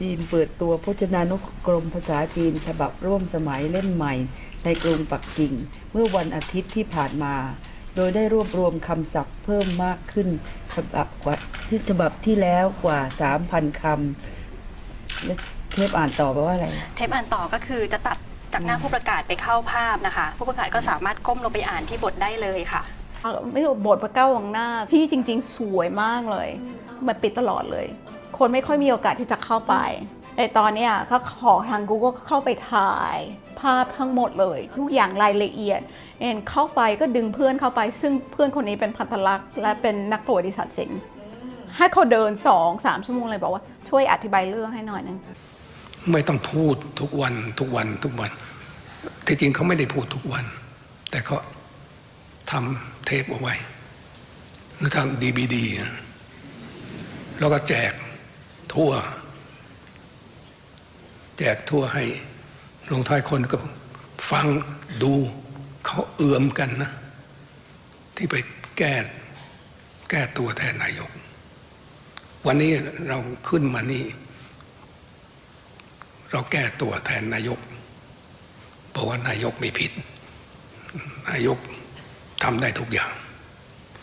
จีนเปิดตัวพจนานุกรมภาษาจีน ฉบับร่วมสมัยเล่มใหม่ ในกรุงปักกิ่ง เมื่อวันอาทิตย์ที่ผ่านมา โดยได้รวบรวมคำศัพท์เพิ่มมากขึ้นฉบับกว่าที่ฉบับที่แล้วกว่า 3,000คำและเทปอ่านต่อไปว่าอะไร เทปอ่านต่อก็คือจะตัดจากหน้าผู้ประกาศไปเข้าภาพนะคะ ผู้ประกาศก็สามารถก้มลงไปอ่านที่บทได้เลยค่ะไม่ถูกบทพระเก้าวังหน้าที่จริง ๆ สวยมากเลย มันปิดตลอดเลย คนไม่ค่อยมีโอกาสที่จะเข้าไปไอตอนเนี้ยเขาขอทาง Google เข้าไปถ่ายภาพทั้งหมดเลย ทุกอย่างรายละเอียดเอ็นเข้าไปก็ดึงเพื่อนเข้าไป ซึ่งเพื่อนคนนี้เป็นพันธลักษณ์และเป็นนักประวัติศาสตร์ศิลป์ให้เขาเดินสองสามชั่วโมงเลยบอกว่าช่วยอธิบายเรื่องให้หน่อยนึงไม่ต้องพูดทุกวันทุกวันทุกวันที่จริงเขาไม่ได้พูดทุกวัน แต่เขาทำเทปเอาไว้ หรือทำดีบีดีแล้วก็แจก ทั่ว แจกทั่วให้ลงท้ายคนก็ฟังดูเขาเอื่อมกันนะ ที่ไปแก้แก้ตัวแทนนายก วันนี้เราขึ้นมานี่ เราแก้ตัวแทนนายกบอกว่านายกไม่ผิด นายกทำได้ทุกอย่าง